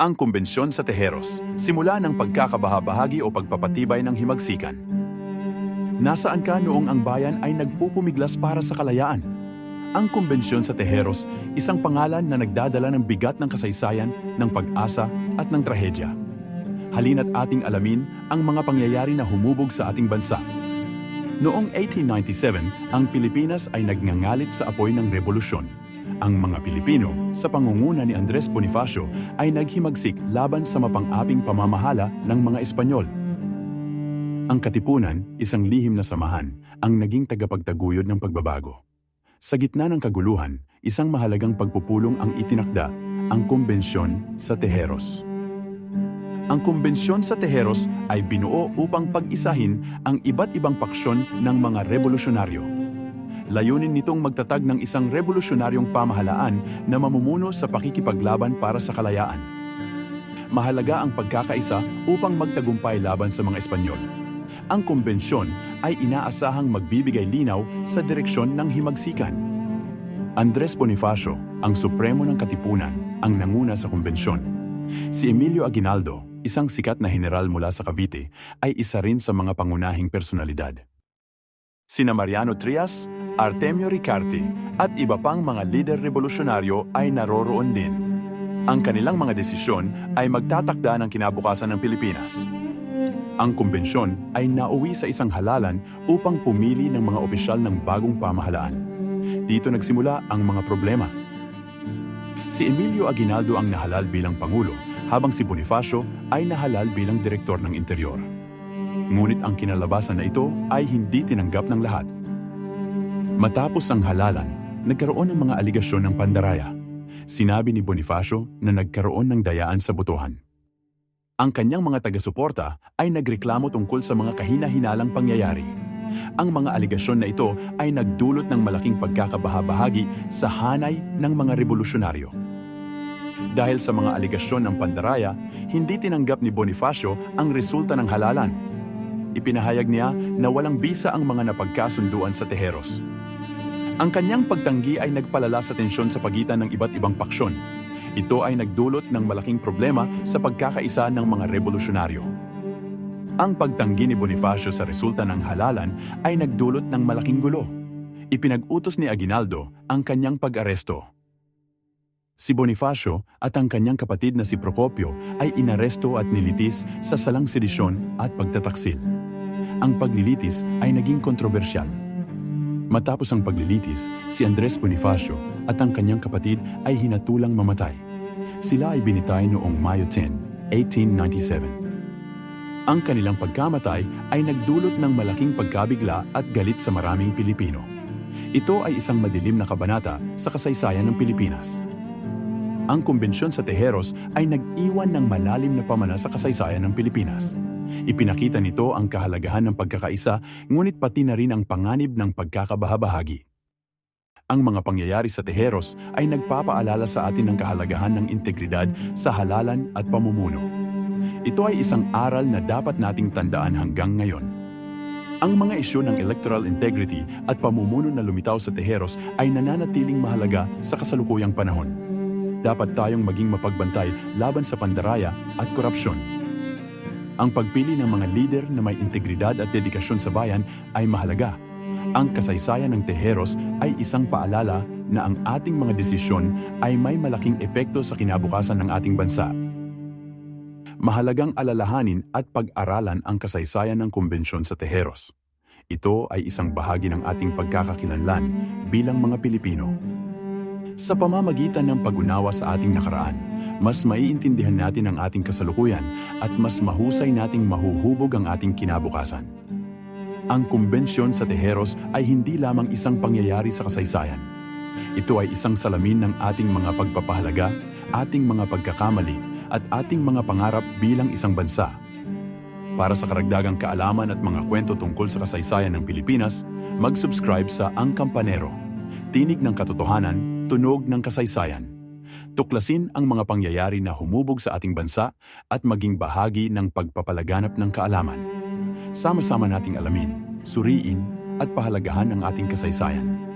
Ang kumbensyon sa Tejeros, simula ng pagkakabahabahagi o pagpapatibay ng himagsikan. Nasaan ka noong ang bayan ay nagpupumiglas para sa kalayaan? Ang kumbensyon sa Tejeros, isang pangalan na nagdadala ng bigat ng kasaysayan, ng pag-asa at ng trahedya. Halina't ating alamin ang mga pangyayari na humubog sa ating bansa. Noong 1897, ang Pilipinas ay nagngangalit sa apoy ng revolusyon. Ang mga Pilipino, sa pangunguna ni Andres Bonifacio, ay naghimagsik laban sa mapang-aping pamamahala ng mga Espanyol. Ang Katipunan, isang lihim na samahan, ang naging tagapagtaguyod ng pagbabago. Sa gitna ng kaguluhan, isang mahalagang pagpupulong ang itinakda, ang Kumbensyon sa Tejeros. Ang Kumbensyon sa Tejeros ay binuo upang pag-isahin ang iba't ibang paksyon ng mga revolusyonaryo. Layunin nitong magtatag ng isang revolusyonaryong pamahalaan na mamumuno sa pakikipaglaban para sa kalayaan. Mahalaga ang pagkakaisa upang magtagumpay laban sa mga Espanyol. Ang kumbensyon ay inaasahang magbibigay linaw sa direksyon ng himagsikan. Andres Bonifacio, ang supremo ng Katipunan, ang nanguna sa kumbensyon. Si Emilio Aguinaldo, isang sikat na general mula sa Cavite, ay isa rin sa mga pangunahing personalidad. Sina Mariano Trias, Artemio Ricarte at iba pang mga lider revolusyonaryo ay naroroon din. Ang kanilang mga desisyon ay magtatakda ng kinabukasan ng Pilipinas. Ang kumbensyon ay nauwi sa isang halalan upang pumili ng mga opisyal ng bagong pamahalaan. Dito nagsimula ang mga problema. Si Emilio Aguinaldo ang nahalal bilang Pangulo, habang si Bonifacio ay nahalal bilang Direktor ng Interior. Ngunit ang kinalabasan na ito ay hindi tinanggap ng lahat. Matapos ang halalan, nagkaroon ng mga aligasyon ng pandaraya. Sinabi ni Bonifacio na nagkaroon ng dayaan sa botohan. Ang kanyang mga taga-suporta ay nagreklamo tungkol sa mga kahina-hinalang pangyayari. Ang mga aligasyon na ito ay nagdulot ng malaking pagkakabahabahagi sa hanay ng mga revolusyonaryo. Dahil sa mga aligasyon ng pandaraya, hindi tinanggap ni Bonifacio ang resulta ng halalan. Ipinahayag niya na walang bisa ang mga napagkasunduan sa Tejeros. Ang kanyang pagtanggi ay nagpalala sa tensyon sa pagitan ng iba't ibang paksyon. Ito ay nagdulot ng malaking problema sa pagkakaisa ng mga revolusyonaryo. Ang pagtanggi ni Bonifacio sa resulta ng halalan ay nagdulot ng malaking gulo. Ipinag-utos ni Aguinaldo ang kanyang pag-aresto. Si Bonifacio at ang kanyang kapatid na si Procopio ay inaresto at nilitis sa salang sedisyon at pagtataksil. Ang paglilitis ay naging kontrobersyal. Matapos ang paglilitis, si Andres Bonifacio at ang kanyang kapatid ay hinatulang mamatay. Sila ay binitay noong Mayo 10, 1897. Ang kanilang pagkamatay ay nagdulot ng malaking pagkabigla at galit sa maraming Pilipino. Ito ay isang madilim na kabanata sa kasaysayan ng Pilipinas. Ang kumbensyon sa Tejeros ay nag-iwan ng malalim na pamana sa kasaysayan ng Pilipinas. Ipinakita nito ang kahalagahan ng pagkakaisa, ngunit pati na rin ang panganib ng pagkakabahabahagi. Ang mga pangyayari sa Tejeros ay nagpapaalala sa atin ng kahalagahan ng integridad sa halalan at pamumuno. Ito ay isang aral na dapat nating tandaan hanggang ngayon. Ang mga isyu ng electoral integrity at pamumuno na lumitaw sa Tejeros ay nananatiling mahalaga sa kasalukuyang panahon. Dapat tayong maging mapagbantay laban sa pandaraya at korupsyon. Ang pagpili ng mga lider na may integridad at dedikasyon sa bayan ay mahalaga. Ang kasaysayan ng Tejeros ay isang paalala na ang ating mga desisyon ay may malaking epekto sa kinabukasan ng ating bansa. Mahalagang alalahanin at pag-aralan ang kasaysayan ng kumbensyon sa Tejeros. Ito ay isang bahagi ng ating pagkakakilanlan bilang mga Pilipino. Sa pamamagitan ng pag-unawa sa ating nakaraan, mas maiintindihan natin ang ating kasalukuyan at mas mahusay nating mahuhubog ang ating kinabukasan. Ang kumbensyon sa Tejeros ay hindi lamang isang pangyayari sa kasaysayan. Ito ay isang salamin ng ating mga pagpapahalaga, ating mga pagkakamali, at ating mga pangarap bilang isang bansa. Para sa karagdagang kaalaman at mga kwento tungkol sa kasaysayan ng Pilipinas, mag-subscribe sa Ang Kampanero. Tinig ng katotohanan, tunog ng kasaysayan. Tuklasin ang mga pangyayari na humubog sa ating bansa at maging bahagi ng pagpapalaganap ng kaalaman. Sama-sama nating alamin, suriin at pahalagahan ang ating kasaysayan.